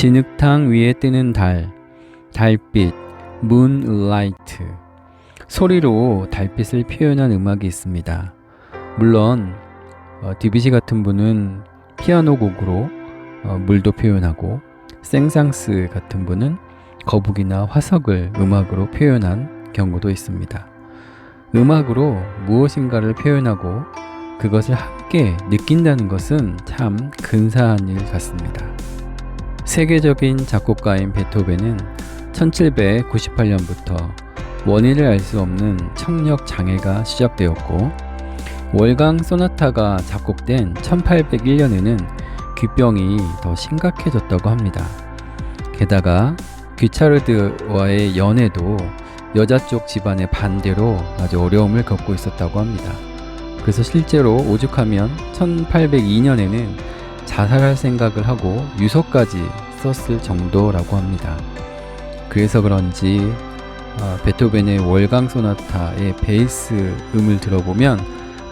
진흙탕 위에 뜨는 달, 달빛, 문라이트. 소리로 달빛을 표현한 음악이 있습니다. 물론 어, 디비시 같은 분은 피아노 곡으로 어, 물도 표현하고 생상스 같은 분은 거북이나 화석을 음악으로 표현한 경우도 있습니다. 음악으로 무엇인가를 표현하고 그것을 함께 느낀다는 것은 참 근사한 일 같습니다. 세계적인 작곡가인 베토벤은 1798년부터 원인을 알 수 없는 청력 장애가 시작되었고 월강 소나타가 작곡된 1801년에는 귀병이 더 심각해졌다고 합니다. 게다가 귀차르드와의 연애도 여자 쪽 집안의 반대로 아주 어려움을 겪고 있었다고 합니다. 그래서 실제로 오죽하면 1802년에는 자살할 생각을 하고 유서까지 썼을 정도라고 합니다. 그래서 그런지 어, 베토벤의 월강 소나타의 베이스 음을 들어보면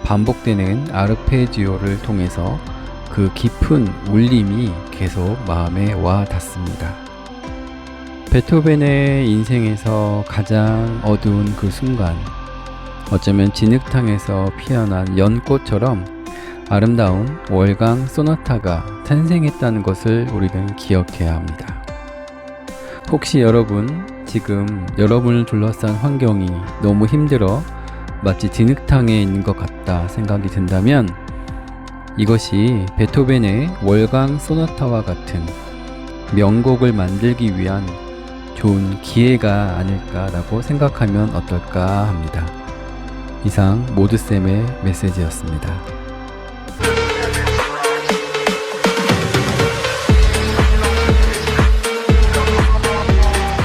반복되는 아르페지오를 통해서 그 깊은 울림이 계속 마음에 와 닿습니다. 베토벤의 인생에서 가장 어두운 그 순간, 어쩌면 진흙탕에서 피어난 연꽃처럼 아름다운 월강 소나타가 탄생했다는 것을 우리는 기억해야 합니다. 혹시 여러분 지금 여러분을 둘러싼 환경이 너무 힘들어 마치 진흙탕에 있는 것 같다 생각이 든다면 이것이 베토벤의 월강 소나타와 같은 명곡을 만들기 위한 좋은 기회가 아닐까라고 생각하면 어떨까 합니다. 이상 모드쌤의 메시지였습니다.